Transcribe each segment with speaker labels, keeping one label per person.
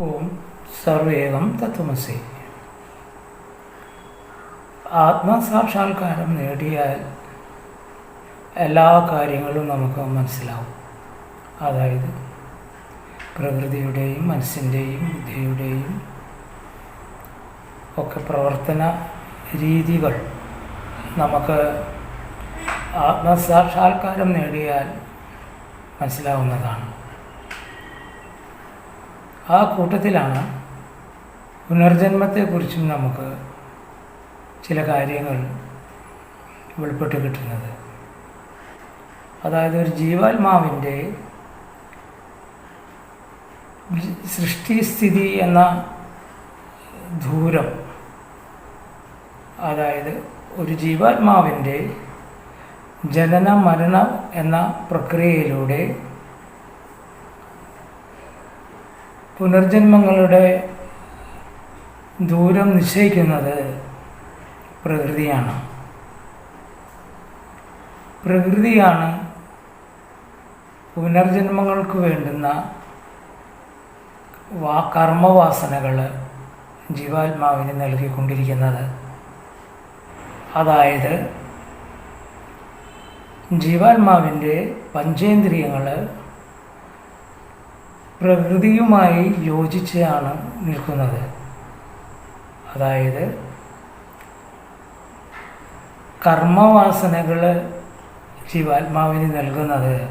Speaker 1: ഓം സർവേകം തത്വമസി. ആത്മസാക്ഷാത്കാരം നേടിയാൽ എല്ലാ കാര്യങ്ങളും നമുക്ക് മനസ്സിലാവും. അതായത് പ്രകൃതിയുടെയും മനസ്സിന്റെയും ബുദ്ധിയുടെയും ഒക്കെ പ്രവർത്തന രീതികൾ നമുക്ക് ആത്മസാക്ഷാത്കാരം നേടിയാൽ മനസ്സിലാവുന്നതാണ്. ആ കൂട്ടത്തിലാണ് പുനർജന്മത്തെക്കുറിച്ചും നമുക്ക് ചില കാര്യങ്ങൾ വെളിപ്പെട്ട് കിട്ടുന്നത്. അതായത് ഒരു ജീവാത്മാവിന്റെ സൃഷ്ടിസ്ഥിതി എന്ന ദൂരം അതായത് ഒരു ജീവാത്മാവിന്റെ ജനന മരണം എന്ന പ്രക്രിയയിലൂടെ പുനർജന്മങ്ങളുടെ ദൂരം നിശ്ചയിക്കുന്നത് പ്രകൃതിയാണ്. പ്രകൃതിയാണ് പുനർജന്മങ്ങൾക്ക് വേണ്ടുന്ന വാ കർമ്മവാസനകൾ ജീവാത്മാവിന് നൽകിക്കൊണ്ടിരിക്കുന്നത്. അതായത് ജീവാത്മാവിന്റെ പഞ്ചേന്ദ്രിയങ്ങൾ പ്രകൃതിയുമായി യോജിച്ചാണ് നിൽക്കുന്നത്. അതായത് കർമ്മവാസനകൾ ജീവാത്മാവിന് നൽകുന്നത്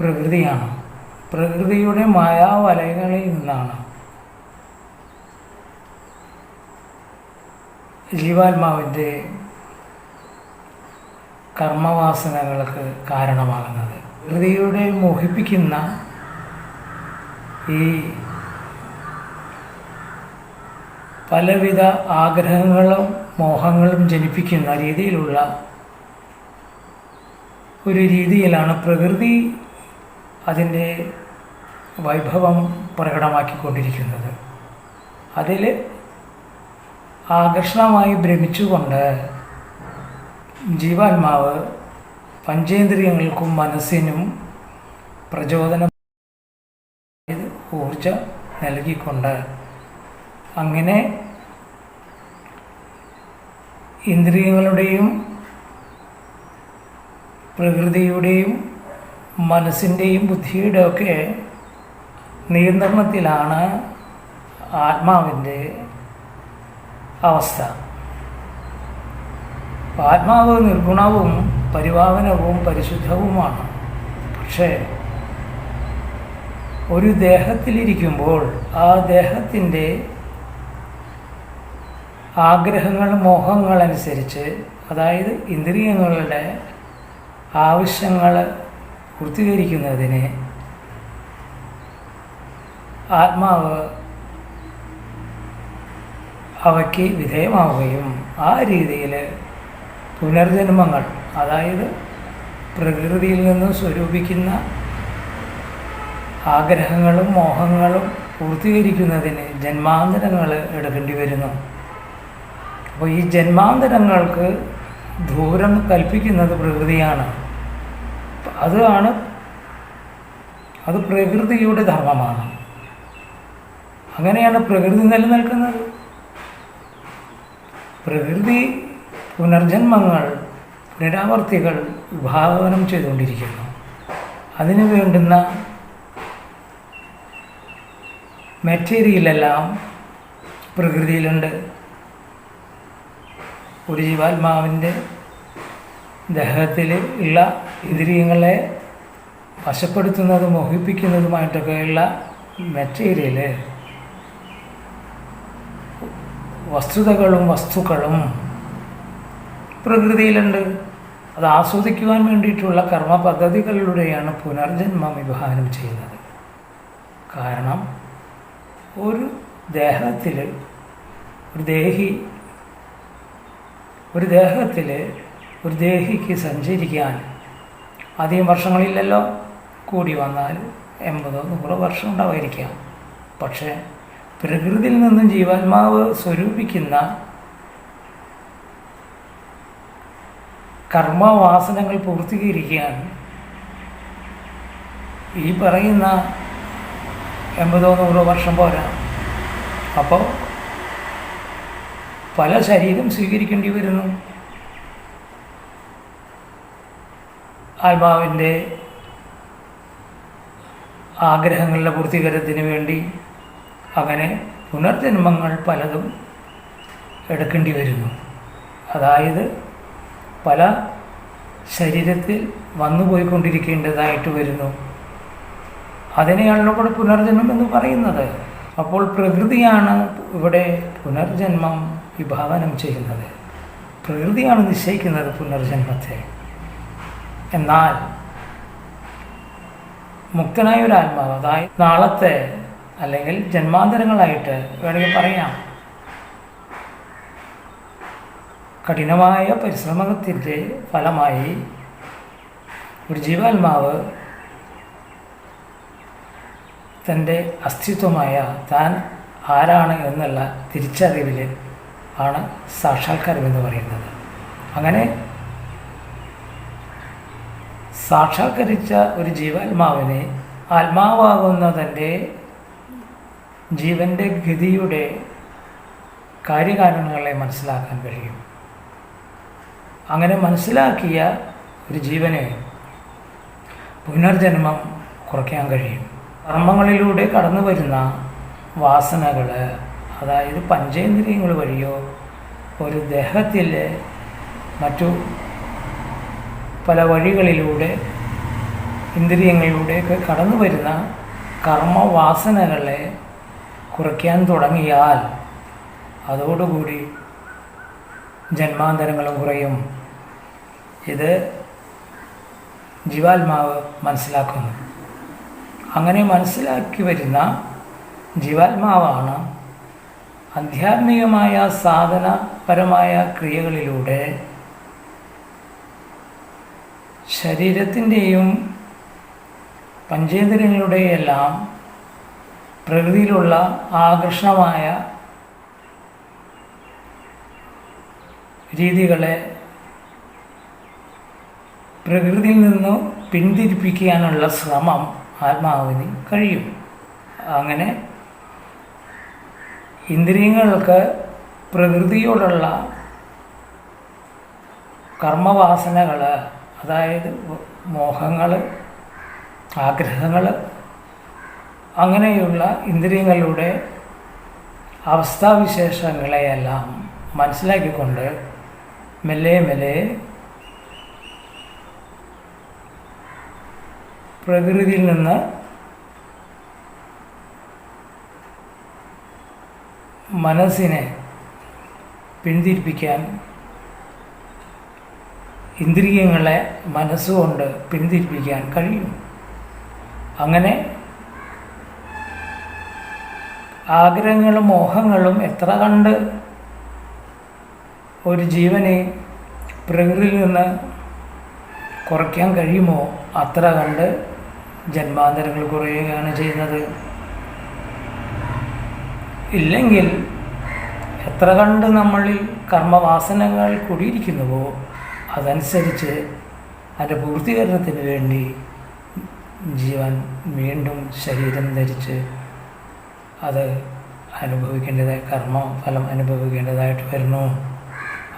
Speaker 1: പ്രകൃതിയാണ്. പ്രകൃതിയുടെ മായാവലയങ്ങളിൽ നിന്നാണ്. ജീവാത്മാവിന്റെ കർമ്മവാസനകൾക്ക് കാരണമാകുന്നത്. പ്രകൃതിയുടെ മോഹിപ്പിക്കുന്ന ഈ പലവിധ ആഗ്രഹങ്ങളും മോഹങ്ങളും ജനിപ്പിക്കുന്ന രീതിയിലുള്ള ഒരു രീതിയിലാണ് പ്രകൃതി അതിന്റെ വൈഭവം പ്രകടമാക്കിക്കൊണ്ടിരിക്കുന്നത്. അതിൽ ആകർഷണമായി ഭ്രമിച്ചുകൊണ്ട് ജീവാത്മാവ് പഞ്ചേന്ദ്രിയങ്ങൾക്കും മനസ്സിനും പ്രചോദനം ഊർജം നൽകിക്കൊണ്ട്. അങ്ങനെ ഇന്ദ്രിയങ്ങളുടെയും പ്രകൃതിയുടെയും മനസ്സിന്റെയും ബുദ്ധിയുടെയൊക്കെ നിയന്ത്രണത്തിലാണ് ആത്മാവിന്റെ അവസ്ഥ. ആത്മാവ് നിർഗുണവും പരിപാവനവും പരിശുദ്ധവുമാണ്. പക്ഷേ ഒരു ദേഹത്തിലിരിക്കുമ്പോൾ ആ ദേഹത്തിന്റെ ആഗ്രഹങ്ങൾ മോഹങ്ങളനുസരിച്ച് അതായത് ഇന്ദ്രിയങ്ങളുടെ ആവശ്യങ്ങൾ പൂർത്തീകരിക്കുന്നതിന് ആത്മാവ് അവയ്ക്ക് വിധേയമാവുകയും ആ രീതിയിൽ പുനർജന്മങ്ങൾ അതായത് പ്രകൃതിയിൽ നിന്ന് സ്വരൂപിക്കുന്ന ആഗ്രഹങ്ങളും മോഹങ്ങളും പൂർത്തീകരിക്കുന്നതിന് ജന്മാന്തരങ്ങൾ എടുക്കേണ്ടി വരുന്നു. അപ്പോൾ ഈ ജന്മാന്തരങ്ങൾക്ക് ദൂരം കൽപ്പിക്കുന്നത് പ്രകൃതിയാണ്. അതാണ് അത് പ്രകൃതിയുടെ ധർമ്മമാണ്. അങ്ങനെയാണ് പ്രകൃതി നിലനിൽക്കുന്നത്. പ്രകൃതി പുനർജന്മങ്ങൾ പുനരാവർത്തികൾ വിഭാവനം ചെയ്തുകൊണ്ടിരിക്കുന്നു. അതിനു വേണ്ടുന്ന മെറ്റീരിയലെല്ലാം പ്രകൃതിയിലുണ്ട്. ഒരു ജീവാത്മാവിന്റെ ദേഹത്തിൽ ഉള്ള ഇന്ദ്രിയങ്ങളെ വശപ്പെടുത്തുന്നതും മോഹിപ്പിക്കുന്നതുമായിട്ടൊക്കെയുള്ള മെറ്റീരിയൽ വസ്തുതകളും വസ്തുക്കളും പ്രകൃതിയിലുണ്ട്. അത് ആസ്വദിക്കുവാൻ വേണ്ടിയിട്ടുള്ള കർമ്മ പദ്ധതികളിലൂടെയാണ് പുനർജന്മം വിഭാവനം ചെയ്യുന്നത്. കാരണം ഒരു ദേഹത്തിൽ ഒരു ദേഹി ഒരു ദേഹത്തിൽ ഒരു ദേഹിക്ക് സഞ്ചരിക്കാൻ അധികം വർഷങ്ങളില്ലല്ലോ. കൂടി വന്നാൽ എൺപതോ നൂറോ വർഷം ഉണ്ടാവായിരിക്കാം പക്ഷേ പ്രകൃതിയിൽ നിന്നും ജീവാത്മാവ് സ്വരൂപിക്കുന്ന കർമ്മവാസനകൾ പൂർത്തീകരിക്കാൻ ഈ പറയുന്ന എൺപതോ നൂറോ വർഷം പോരാ. അപ്പോൾ പല ശരീരം സ്വീകരിക്കേണ്ടി വരുന്നു. ആത്മാവിന്റെ ആഗ്രഹങ്ങളുടെ പൂർത്തീകരണത്തിന് വേണ്ടി അങ്ങനെ പുനർജന്മങ്ങൾ പലതും എടുക്കേണ്ടി വരുന്നു. അതായത് പല ശരീരത്തിൽ വന്നു പോയിക്കൊണ്ടിരിക്കേണ്ടതായിട്ട് വരുന്നു. അതിനെയാണല്ലോ ഇവിടെ പുനർജന്മം എന്ന് പറയുന്നത്. അപ്പോൾ പ്രകൃതിയാണ് ഇവിടെ പുനർജന്മം വിഭാവനം ചെയ്യുന്നത്. പ്രകൃതിയാണ് നിശ്ചയിക്കുന്നത് പുനർജന്മത്തെ. എന്നാൽ മുക്തനായ ഒരു ആത്മാവ് അതായത് നാളത്തെ അല്ലെങ്കിൽ ജന്മാന്തരങ്ങളായിട്ട് വേണമെങ്കിൽ പറയാം. കഠിനമായ പരിശ്രമത്തിന്റെ ഫലമായി ഒരു ജീവാത്മാവ് തന്റെ അസ്തിത്വമായ താൻ ആരാണ് എന്നുള്ള തിരിച്ചറിവിൽ ആണ് സാക്ഷാത്കാരം എന്ന് പറയുന്നത്. അങ്ങനെ സാക്ഷാത്കരിച്ച ഒരു ജീവാത്മാവിനെ ആത്മാവാകുന്ന തന്റെ ജീവന്റെ ഗതിയുടെ കാര്യകാരണങ്ങളെ മനസ്സിലാക്കാൻ കഴിയും. അങ്ങനെ മനസ്സിലാക്കിയ ഒരു ജീവനെ പുനർജന്മം കുറയ്ക്കാൻ കഴിയും. കർമ്മങ്ങളിലൂടെ കടന്നു വരുന്ന വാസനകൾ അതായത് പഞ്ചേന്ദ്രിയങ്ങൾ വഴിയോ ഒരു ദേഹത്തിലെ മറ്റു പല വഴികളിലൂടെ ഇന്ദ്രിയങ്ങളിലൂടെയൊക്കെ കടന്നു വരുന്ന കർമ്മവാസനകളെ കുറയ്ക്കാൻ തുടങ്ങിയാൽ അതോടുകൂടി ജന്മാന്തരങ്ങളും കുറയും. ഇത് ജീവാത്മാവ് മനസ്സിലാക്കുന്നു. അങ്ങനെ മനസ്സിലാക്കി വരുന്ന ജീവാത്മാവാണ് ആധ്യാത്മികമായ സാധനപരമായ ക്രിയകളിലൂടെ ശരീരത്തിന്റെയും പഞ്ചേന്ദ്രിയങ്ങളുടെയെല്ലാം പ്രകൃതിയിലുള്ള ആകർഷണമായ രീതികളെ പ്രകൃതിയിൽ നിന്ന് പിന്തിരിപ്പിക്കാനുള്ള ശ്രമം ആത്മാവിന് കഴിയും. അങ്ങനെ ഇന്ദ്രിയങ്ങൾക്ക് പ്രകൃതിയോടുള്ള കർമ്മവാസനകൾ അതായത് മോഹങ്ങൾ ആഗ്രഹങ്ങൾ അങ്ങനെയുള്ള ഇന്ദ്രിയങ്ങളുടെ അവസ്ഥാവിശേഷങ്ങളെയെല്ലാം മനസ്സിലാക്കിക്കൊണ്ട് മെല്ലെ മെല്ലെ പ്രകൃതിയിൽ നിന്ന് മനസ്സിനെ പിന്തിരിപ്പിക്കാൻ ഇന്ദ്രിയങ്ങളെ മനസ്സുകൊണ്ട് പിന്തിരിപ്പിക്കാൻ കഴിയും. അങ്ങനെ ആഗ്രഹങ്ങളും മോഹങ്ങളും എത്ര കണ്ട് ഒരു ജീവനെ പ്രകൃതിയിൽ നിന്ന് കുറയ്ക്കാൻ കഴിയുമോ അത്ര കണ്ട് ജന്മാന്തരങ്ങൾ കുറയുകയാണ് ചെയ്യുന്നത്. ഇല്ലെങ്കിൽ എത്ര കണ്ട് നമ്മളിൽ കർമ്മവാസനകൾ കൂടിയിരിക്കുന്നുവോ അതനുസരിച്ച് അതിന്റെ പൂർത്തീകരണത്തിന് വേണ്ടി ജീവൻ വീണ്ടും ശരീരം ധരിച്ച് അത് അനുഭവിക്കേണ്ടതായ കർമ്മ ഫലം അനുഭവിക്കേണ്ടതായിട്ട് വരുന്നു.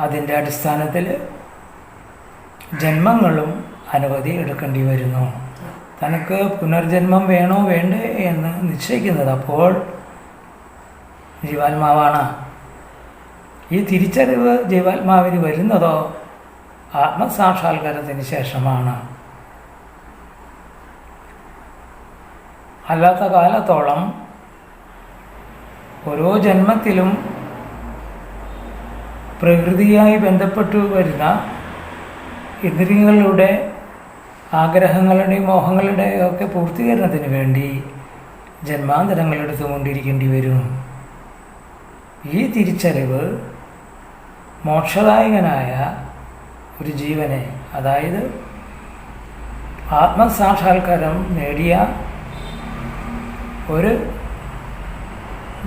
Speaker 1: അതിന്റെ അടിസ്ഥാനത്തിൽ ജന്മങ്ങളും അനവധി എടുക്കേണ്ടി വരുന്നു. തനക്ക് പുനർജന്മം വേണോ വേണ്ടേ എന്ന് നിശ്ചയിക്കുന്നത് അപ്പോൾ ജീവാത്മാവാണ്. ഈ തിരിച്ചറിവ് ജീവാത്മാവിന് വരുന്നതോ ആത്മസാക്ഷാത്കാരത്തിന് ശേഷമാണ്. അല്ലാത്ത കാലത്തോളം ഓരോ ജന്മത്തിലും പ്രകൃതിയായി ബന്ധപ്പെട്ടു വരുന്ന ഇന്ദ്രിയങ്ങളുടെ ആഗ്രഹങ്ങളുടെയും മോഹങ്ങളുടെയും ഒക്കെ പൂർത്തീകരണത്തിന് വേണ്ടി ജന്മാന്തരങ്ങൾ എടുത്തുകൊണ്ടിരിക്കേണ്ടി വരും. ഈ തിരിച്ചറിവ് മോക്ഷദായകനായ ഒരു ജീവനെ അതായത് ആത്മസാക്ഷാത്കാരം നേടിയ ഒരു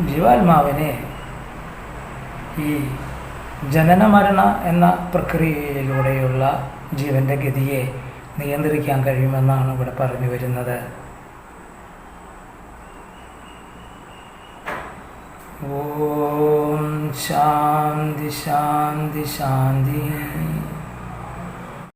Speaker 1: ജീവാത്മാവിനെ ഈ ജനന മരണ എന്ന പ്രക്രിയയിലൂടെയുള്ള ജീവന്റെ ഗതിയെ നിയന്ത്രിക്കാൻ കഴിയുമെന്നാണ് ഇവിടെ പറഞ്ഞു വരുന്നത്. ഓം ശാന്തി ശാന്തി ശാന്തി.